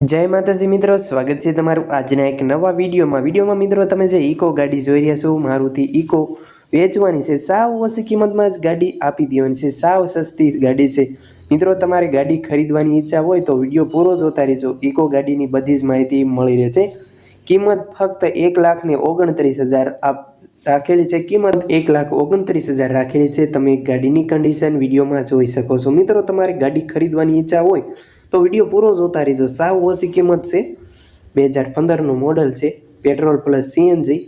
જય માતાજી મિત્રો, સ્વાગત છે તમારું આજના એક નવા વિડીયોમાં. વિડીયોમાં મિત્રો તમે જે ઇકો ગાડી જોઈ રહ્યા છો, મારુતિ ઇકો વેચવાની છે. સાવ ઓછી કિંમતમાં જ ગાડી આપી દેવાની છે. સાવ સસ્તી ગાડી છે. મિત્રો, તમારે ગાડી ખરીદવાની ઈચ્છા હોય તો વીડિયો પૂરો જોતા રહેજો. ઇકો ગાડીની બધી જ માહિતી મળી રહેશે કિંમત ફક્ત એક લાખ ને ઓગણત્રીસ હજાર આપ રાખેલી છે. કિંમત એક લાખ ઓગણત્રીસ હજાર રાખેલી છે. તમે ગાડીની કન્ડિશન વિડીયોમાં જોઈ શકો છો. મિત્રો, તમારે ગાડી ખરીદવાની ઈચ્છા હોય તો વીડિયો પૂરો જોતા રહીજો. સાવ ઓછી કિંમત છે. બે હજાર પંદરનું મોડલ છે. Petrol plus CNG.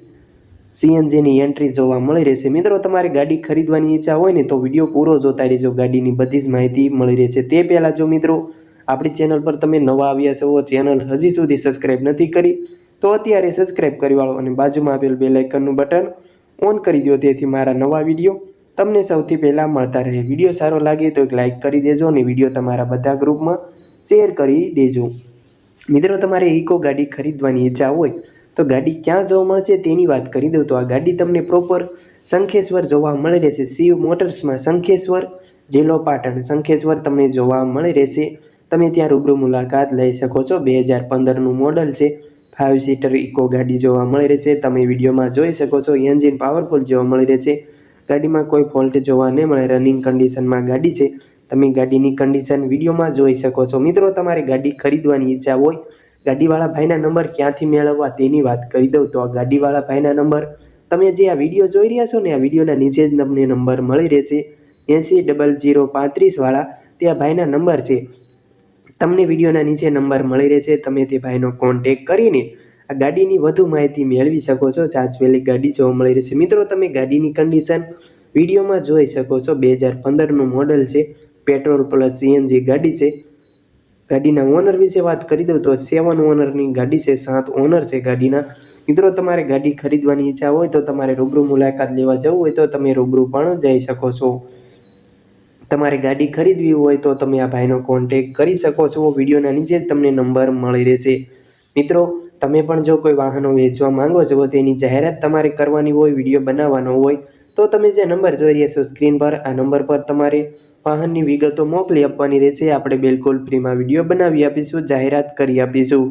સીએનજીની એન્ટ્રી જોવા મળી રહેશે. મિત્રો, તમારે ગાડી ખરીદવાની ઈચ્છા હોય ને તો વીડિયો પૂરો જોતા રહેજો. ગાડીની બધી જ માહિતી મળી રહેશે. તે પહેલાં જો મિત્રો, આપણી ચેનલ પર તમે નવા આવ્યા છો, ચેનલ હજી સુધી સબસ્ક્રાઈબ નથી કરી, તો અત્યારે સબસ્ક્રાઈબ કરી વાળો અને બાજુમાં આપેલ બે લાઇકનનું બટન ઓન કરી દો. તેથી મારા નવા વીડિયો તમને સૌથી પહેલાં મળતા રહે. વીડિયો સારો લાગે તો એક લાઇક કરી દેજો અને વીડિયો તમારા બધા ગ્રુપમાં શેર કરી દેજો. મિત્રો, તમારે ઇકો ગાડી ખરીદવાની ઈચ્છા હોય, તો ગાડી ક્યાં જોવા મળશે તેની વાત કરી દઉં. તો આ ગાડી તમને પ્રોપર શંખેશ્વર જોવા મળી રહેશે. શિવ મોટર્સમાં શંખેશ્વર, જિલ્લો પાટણ શંખેશ્વર તમને જોવા મળી રહેશે. તમે ત્યાં રૂબરૂ મુલાકાત લઈ શકો છો. બે હજાર પંદરનું મોડલ છે. ફાઇવ સીટર ઇકો ગાડી જોવા મળી રહેશે. તમે વિડીયોમાં જોઈ શકો છો એન્જિન પાવરફુલ જોવા મળી રહેશે. ગાડીમાં કોઈ ફોલ્ટ જોવા નહીં મળે. રનિંગ કન્ડિશનમાં ગાડી છે. તમે ગાડીની કન્ડિશન વિડીયોમાં જોઈ શકો છો. મિત્રો, તમારે ગાડી ખરીદવાની ઈચ્છા હોય, ગાડીવાળા ભાઈના નંબર ક્યાંથી મેળવવા તેની વાત કરી દઉં. તો આ ગાડીવાળા ભાઈના નંબર, તમે જે આ વીડિયો જોઈ રહ્યા છો ને, આ વિડીયોના નીચે જ તમને નંબર મળી રહેશે. એંસી ડબલ જીરો પાંત્રીસવાળા, તે આ ભાઈના નંબર છે. તમને વિડીયોના નીચે નંબર મળી રહેશે. તમે તે ભાઈનો કોન્ટેક કરીને આ ગાડીની વધુ માહિતી મેળવી શકો છો. ચાચવેલી ગાડી જોવા મળી રહેશે. મિત્રો, તમે ગાડીની કન્ડિશન વિડીયોમાં જોઈ શકો છો. બે હજાર પંદરનું મોડલ છે. પેટ્રોલ પ્લસ સીએનજી ગાડી છે. ગાડીના ઓનર વિશે વાત કરી દઉં તો સેવન ઓનરની ગાડી છે, સાત ઓનર છે ગાડીના. મિત્રો, તમારે ગાડી ખરીદવાની ઈચ્છા હોય તો તમારે રૂબરૂ મુલાકાત લેવા જવું હોય તો તમે રૂબરૂ પણ જઈ શકો છો. તમારે ગાડી ખરીદવી હોય તો તમે આ ભાઈનો કોન્ટેક કરી શકો છો. વિડીયોના નીચે જ તમને નંબર મળી રહેશે. મિત્રો, તમે પણ જો કોઈ વાહનો વેચવા માંગો છો, તેની જાહેરાત તમારે કરવાની હોય, વીડિયો બનાવવાનો હોય, તો તમે જે નંબર જોઈ રહ્યા છો, સ્ક્રીન પર, આ નંબર પર તમારે વાહનની વિગતો મોકલી આપવાની રહેશે. આપણે બિલકુલ ફ્રીમાં વીડિયો બનાવી આપીશું જાહેરાત કરી આપીશું.